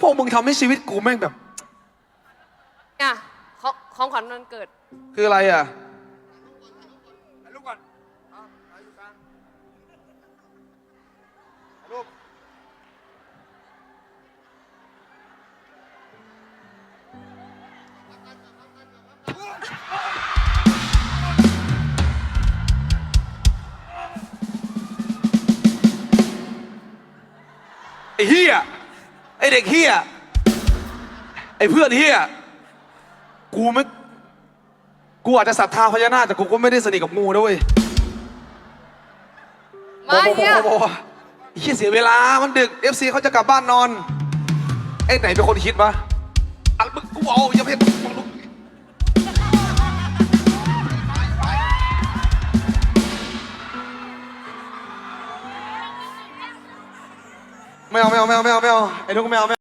พวกมึงทำให้ชีวิตกูแม่งแบบ เนี่ยของของขวัญวันเกิด คืออะไรอะ ถ่ายรูปก่อนเอาถ่ายอยู่กลางถ่ายรูปไอ้เฮีย ไอ้เด็กเฮียไอ้เพื่อนเฮียกูไม่กูอาจจะศรัทธาพญานาคแต่กูก็ไม่ได้สนิทกับงูนะเว้ยมาเนี่ยโอ้โหไอ้เฮียเสียเวลามันดึก FC เขาจะกลับบ้านนอนไอ้ไหนเป็นคนคิดวะอะมึงกูเอาอย่าเพ่ง ไม่เอาไม่เอาไม่เอาไม่เอาไอ้นุ๊กไม่เอาไม่เอา